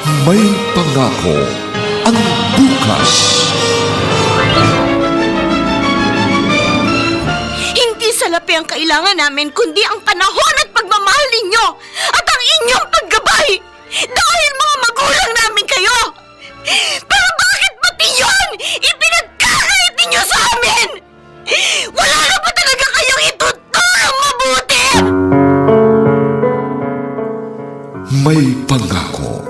May pangako ang bukas. Hindi salapi ang kailangan namin, kundi ang panahon at pagmamahal ninyo at ang inyong paggabay. Dahil mga magulang namin kayo. Pero bakit pati yun ipinagkakait ninyo sa amin? Wala na ba talaga kayong ituturong mabuti? May pangako ang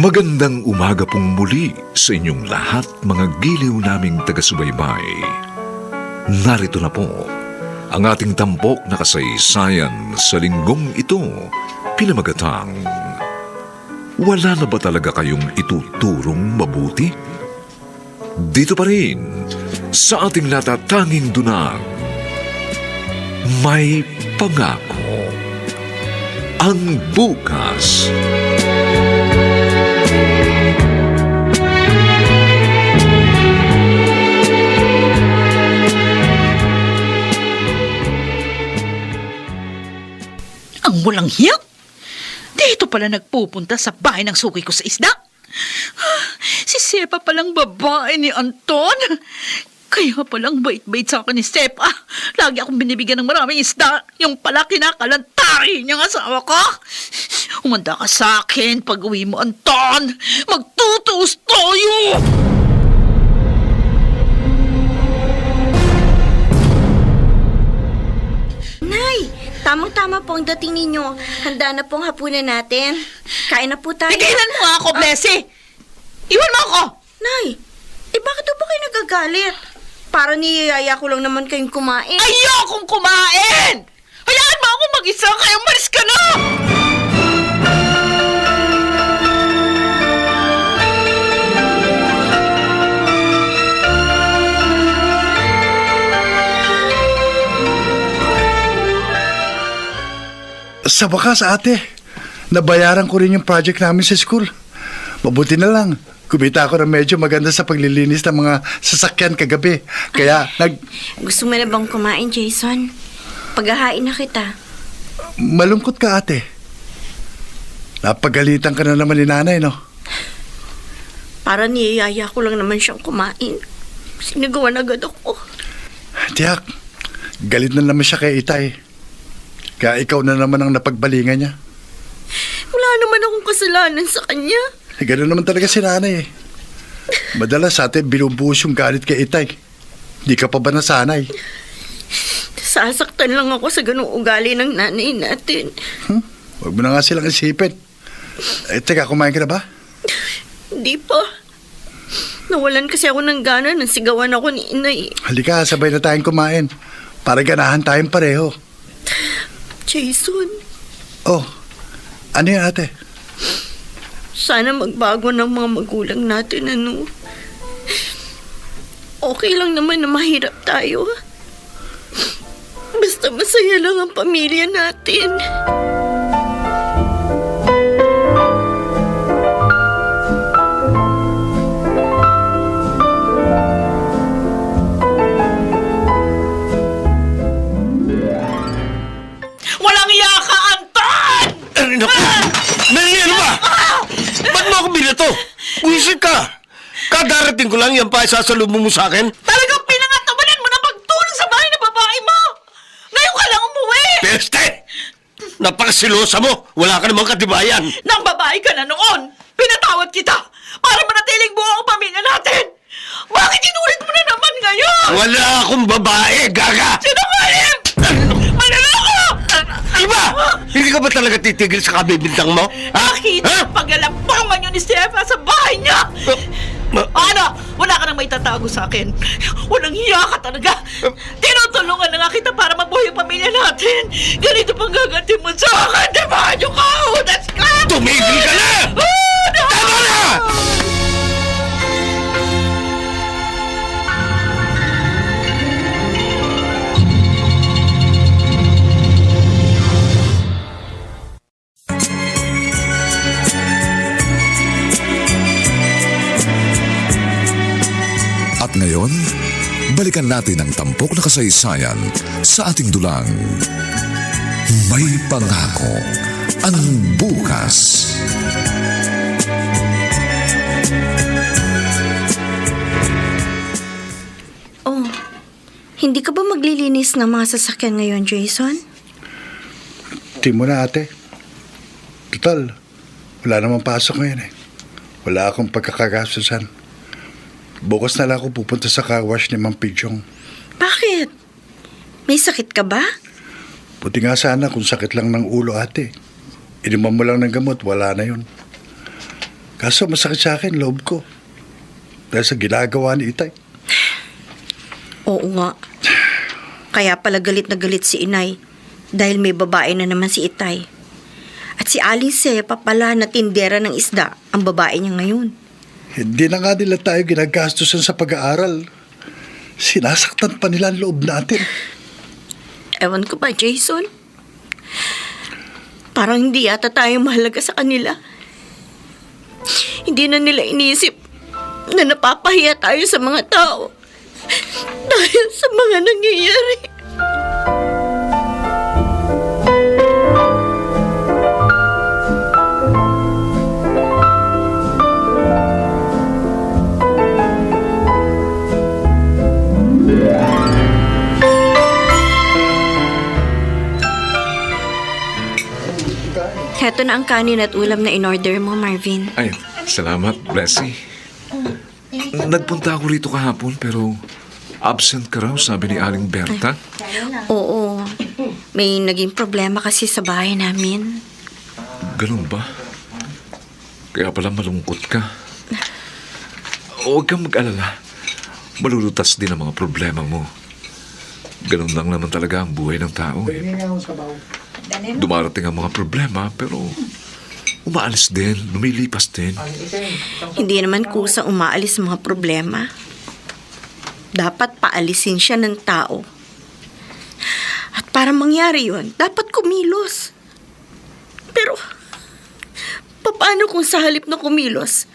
Magandang umaga pong muli sa inyong lahat mga giliw naming taga-subaybay. Narito na po ang ating tampok na kasaysayan sa linggong ito, pinamagatang. Wala na ba talaga kayong ituturong mabuti? Dito pa rin sa ating natatanging dunang, may pangako ang bukas. Ang walang hiya? Dito pala nagpupunta sa bahay ng suki ko sa isda. Si Sepa palang babae ni Anton. Kaya palang bait-bait sa akin ni Sepa. Lagi akong binibigyan ng maraming isda. Yung pala kinakalantari niyang asawa ko. Umanda ka sa akin pag uwi mo, Anton. Magtutuos tayo! Tamang-tama po ang dating ninyo. Handa na pong hapunan natin. Kain na po tayo. Tigilan mo nga ako, Blessy! Iwan mo ako! Nay, eh bakit po kayo nagagalit? Para niyayaya ko lang naman kayong kumain. Ayokong kumain! Hayaan mo ako mag-isa, kaya umalis ka na! Sa wakas, ate, nabayaran ko rin yung project namin sa school. Mabuti na lang. Kumita ako ng medyo maganda sa paglilinis ng mga sasakyan kagabi. Kaya nag... Gusto mo na bang kumain, Jason? Paghahain na kita. Malungkot ka, ate. Napagalitan ka na naman ni nanay, no? Para niyayaya ko lang naman siyang kumain. Sinagawan agad ako. Tiyak, galit na naman siya kay Itay. Kaya ikaw na naman ang napagbalingan niya. Wala naman akong kasalanan sa kanya. Eh, Ganun naman talaga si nanay eh. Madalas sa atin binubuhos yung galit kay Itay. Di ka pa ba nasanay? Sasaktan lang ako sa ganung ugali ng nanay natin. Hmm? Huwag mo na nga silang isipin. Eh, teka, kumain ka na ba? Hindi pa. Nawalan kasi ako ng gana nang sigawan ako ni inay. Halika, sabay na tayong kumain. Para ganahan tayong pareho. Jason, Oh, ano yan ate? sana magbago ng mga magulang natin, ano? Okay lang naman na mahirap tayo. Basta masaya lang ang pamilya natin. Naku! Nani, ano ba? Ba't mo ako binato? Wisit ka! Kadarating ko lang yan pa isasalubong mo sa akin. Talagang pinangatawanan mo na pagtulong sa bahay ng babae mo! Ngayon ka lang umuwi! Peste! Napakasilosa mo! Wala ka namang katibayan! Nang babae ka na noon, pinatawad kita para manatiling buo ang pamilya natin! Bakit inulit mo na naman ngayon? Wala akong babae, gaga! Sinungaling! Manaloko! Ano ba? Hindi ka ba talaga titigil sa kabibintang mo? Ha? Nakita Ha? ang paglalampangan niyo ni Stefan sa bahay niya! Ma- Ano? Wala ka nang may tatago sa akin. Walang hiya ka talaga. Tinutulungan na nga kita para mabuhay ang pamilya natin. Ganito pang gaganti mo sa akin. Demonyo ka! Udas ka! Tumigil ka na! At ngayon, balikan natin ang tampok na kasaysayan sa ating dulang. May pangako ang bukas. Oh, hindi ka ba maglilinis ng mga sasakyan ngayon, Jason? Di mo na ate. Total, wala namang pasok ngayon eh. Wala akong pagkakagastusan. Bukas na lang ako pupunta sa car wash ni Mang Pidyong. Bakit? May sakit ka ba? Buti nga sana kung sakit lang ng ulo ate. Inimam mo lang ng gamot, wala na yun. Kaso masakit sa akin, loob ko. Dahil sa ginagawa ni Itay. Oo nga. Kaya pala galit na galit si inay dahil may babae na naman si Itay. At si Aling Sepa pala na tindera ng isda ang babae niya ngayon. Hindi na nga nila tayo ginagastusan sa pag-aaral. Sinasaktan pa nila ang loob natin. Ewan ko ba, Jason? Parang hindi yata tayo mahalaga sa kanila. Hindi na nila inisip na napapahiya tayo sa mga tao dahil sa mga nangyayari. Heto na ang kanin at ulam na in-order mo, Marvin. Ay, salamat, Blessy. Nagpunta ako rito kahapon pero absent ka raw, sabi ni Aling Berta. Oo. May naging problema kasi sa bahay namin. Ganun ba? Kaya pala malungkot ka. Huwag kang mag-alala. Malulutas din ang mga problema mo. Ganun lang naman talaga ang buhay ng tao. Eh. Dumarating ang mga problema pero umaalis din, lumilipas din. Hindi naman kusa umaalis ang mga problema. Dapat paalisin siya ng tao. At para mangyari yun, dapat kumilos. Pero, paano kung sa halip na kumilos,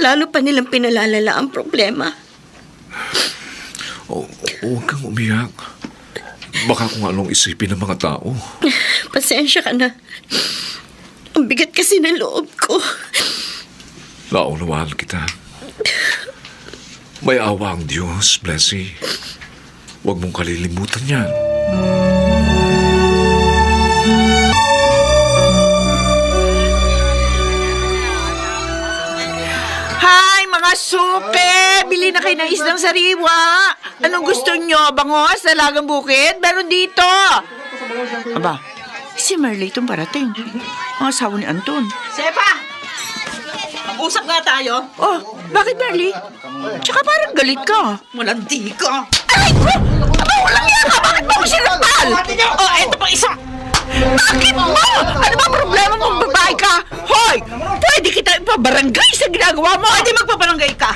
lalo pa nilang pinalalala ang problema? O, huwag kang umiyak. Baka kung anong isipin ng mga tao. Pasensya ka na. Ang bigat kasi ng loob ko. Naunawaan kita. May awa ang Diyos, Blessy. Huwag mong kalilimutan yan. Hi, mga supe! Bili na kayo ng isdang sariwa. Anong gusto nyo? Bangos, dalagang bukid? Meron dito. Aba, Si Marley itong parating. Ang asawa ni Anton. Sepa! Mag-usap nga tayo. Oh, bakit Marley? Tsaka parang galit ka. Malandi ka. Aray ko! Aba, walang iya ka! Bakit mo ako sinakal? Oh, eto pa isa. Bakit mo? Ano ba problema mong babae ka? Hoy! Pwede kita ipabarangay sa ginagawa mo! Pwede magpabarangay ka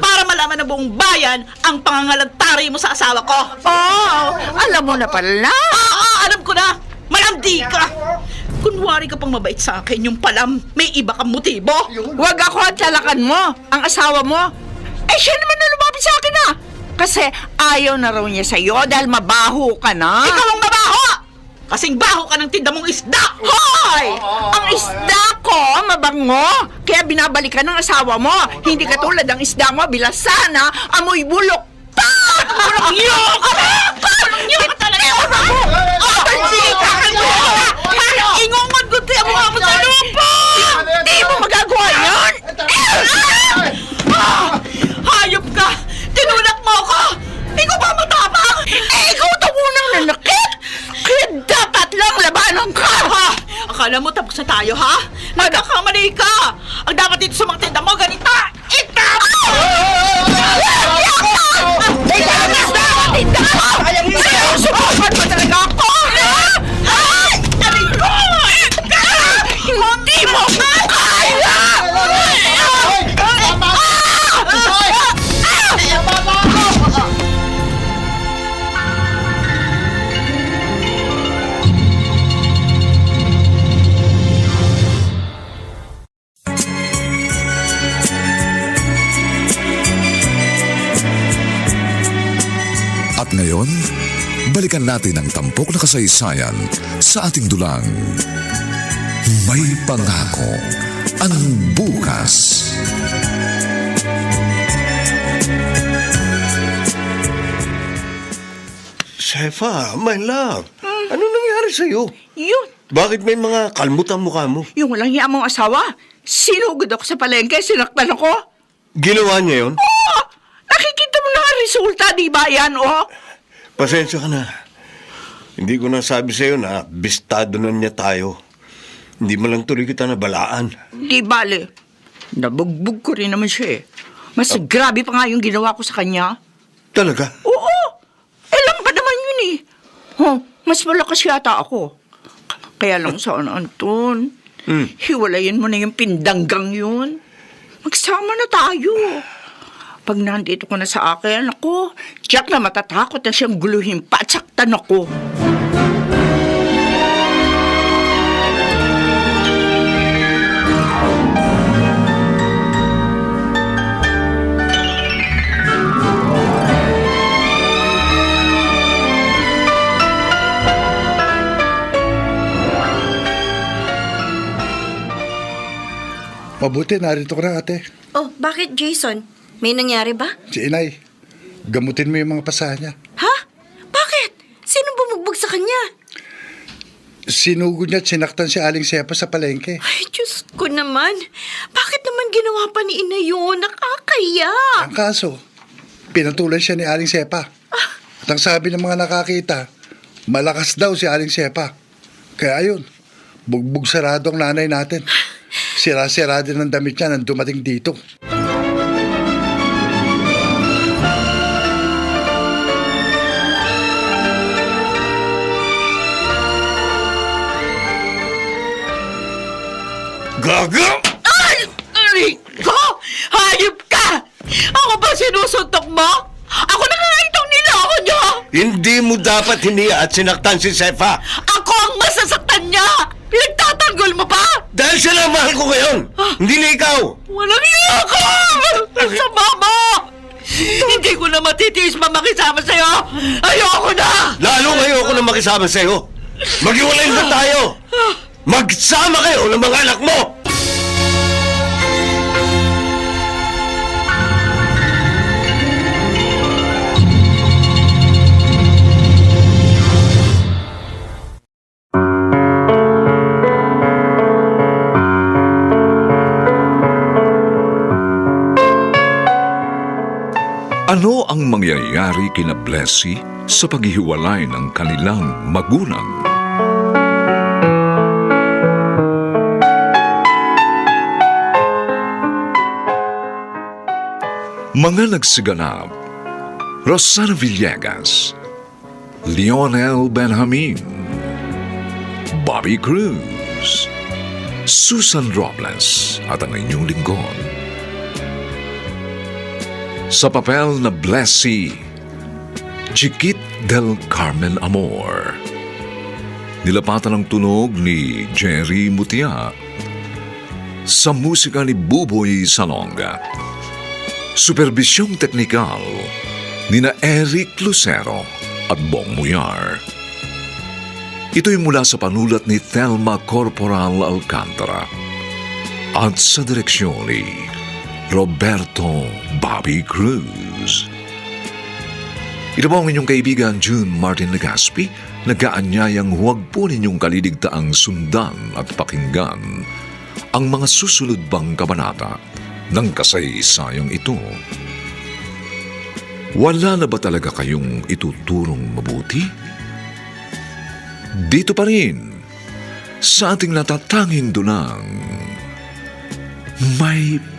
para malaman ng buong bayan ang pangangalantari mo sa asawa ko. Oh, alam mo na pala. Oo, alam ko na. Malandi ka. Kunwari ka pang mabait sa akin, yung palam, may iba kang motibo. Huwag ako at talakan mo, ang asawa mo. Eh, siya naman na lumapit sa akin ah. Kasi ayaw na raw niya sa'yo dahil mabaho ka na. Ikaw ang mabaho! Kasing baho ka ng tinda mong isda! Hoy! Ang isda ko, mabango. Kaya binabalikan ng asawa mo. Hindi katulad ang isda mo, bilasana, amoy bulok pa! Ka! Walang iyo ka talaga! Natin ang tampok na kasaysayan sa ating dulang. May pangako ang bukas. Sefa, my love. Ano nangyari sa'yo? Yun, Bakit may mga kalmut ang mukha mo? yung walang hiya mong asawa. Sinugod ako sa palengke, sinaktan ako. Ginawa niya yon? Oh, nakikita mo na ang resulta, di ba yan, oh? Pasensya ka na. Hindi ko nasabi sa'yo na bistado na niya tayo. Hindi mo lang tuloy kita nabalaan. Di bale. Nabugbog ko rin naman siya eh. Mas grabe pa nga yung ginawa ko sa kanya. Talaga? Oo! Alam pa naman yun eh. Oh, mas malakas yata ako. Kaya lang saan, Anton? Hmm. Hiwalayin mo na yung pindanggang yun. Magsama na tayo. Pag nandito ko na sa akin, ako, Jack na matatakot na siyang guluhin pa at saktan ako. Mabuti, narito ka na ate. Oh, bakit Jason? May nangyari ba? Si Inay, gamutin mo yung mga pasahan niya. Ha? Bakit? Sino bumugbog sa kanya? Sinugod niya at sinaktan si Aling Sepa sa palengke. Ay, Diyos ko naman. Bakit naman ginawa pa ni Ina yun? Nakakaya. Ang kaso, pinatulan siya ni Aling Sepa. At ang sabi ng mga nakakita, malakas daw si Aling Sepa. Kaya ayun, bugbog sarado ang nanay natin. Sira-sira din ang damit niya nang dumating dito. Gaga! Ay! Ko! Hayop ka! Ako ba sinusuntok mo? Ako na nga itong niloko niyo! Hindi mo dapat hiniya at sinaktan si Sefa. Ako ang masasaktan niya! Pinagtatanggol mo pa! Dahil siya lang mahal ko ngayon. Hindi na ikaw. Walang iya ka! Sa mama! Hindi ko na matitiis pa makisama sa'yo! Ayoko na! Lalo ayoko na makisama sa'yo. Maghiwalay na tayo. Magsama kayo ng mga anak mo. Ano ang mangyayari kina Blessy sa paghihiwalay ng kanilang magulang? Mga nagsiganap, Rosana Villegas, Lionel Benjamin, Bobby Cruz, Susan Robles at ang inyong lingkod sa papel na Blessy, Chiquit del Carmen Amor. Nilapatan ang tunog ni Jerry Mutia. Sa musika ni Buboy Salonga. Supervisyong teknikal ni na Eric Lucero at Bong Muyar. Ito'y mula sa panulat ni Thelma Corporal Alcantara at sa direksyon ni Roberto Bobby Cruz. Ito po ang inyong kaibigan June Martin Legaspi, nagaanyayang huwag po ninyong kaliligtaang sundan at pakinggan ang mga susunod bang kabanata ng kasaysayang ito. Wala na ba talaga kayong ituturong mabuti? Dito pa rin, sa ating natatanging dunang, may